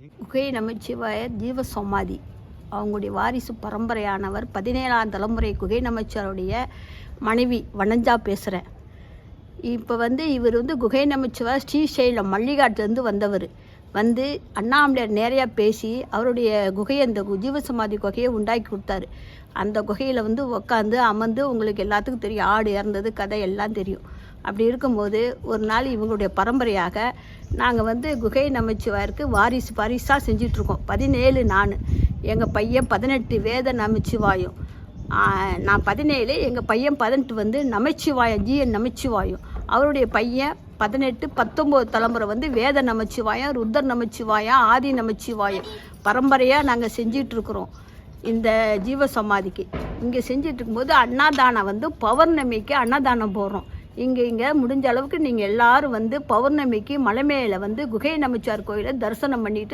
குகை நமச்சிவாய ஜீவ சமாதி அவங்களுடைய வாரிசு பரம்பரையானவர் பதினேழாம் தலைமுறை குகை நமச்சிவாருடைய மனைவி வனஞ்சா பேசுகிறேன் இப்போ வந்து இவர் வந்து குகை நமச்சிவார் ஸ்ரீசைலம் மல்லிகாட்டிலேருந்து வந்தவர். வந்து அண்ணாமலையார் நேரையாக பேசி அவருடைய குகையை அந்த ஜீவ ஜீவசமாதி குகையை உண்டாக்கி கொடுத்தாரு. அந்த குகையில் வந்து உக்காந்து அமர்ந்து உங்களுக்கு எல்லாத்துக்கும் தெரியும். ஆடு இறந்தது கதை எல்லாம் தெரியும். அப்படி இருக்கும்போது ஒரு நாள் இவங்களுடைய பரம்பரையாக நாங்கள் வந்து குகை நமச்சிவாருக்கு வாரிசு வாரிசாக செஞ்சிட்ருக்கோம். பதினேழு நான். எங்கள் பையன் பதினெட்டு வேத நமச்சிவாயும். நான் பதினேழு எங்கள் பையன் பதினெட்டு வந்து நமச்சிவாயம் ஜிஎன் நமச்சிவாயம். அவருடைய பையன் பதினெட்டு பத்தொம்போது தலைமுறை வந்து வேத நமச்சிவாயம் ருத்தர் நமச்சிவாயம் ஆதி நமச்சிவாயம் பரம்பரையாக நாங்கள் செஞ்சிட்ருக்குறோம் இந்த ஜீவ சமாதிக்கு இங்கே செஞ்சிட்ருக்கும்போது அன்னதானம் வந்து பௌர்ணமிக்கு அன்னதானம் போடுறோம். இங்கே இங்கே முடிஞ்ச அளவுக்கு நீங்கள் எல்லாரும் வந்து பௌர்ணமிக்கு மலை மேலே வந்து குகை நமச்சார் கோயிலை தரிசனம் பண்ணிட்டு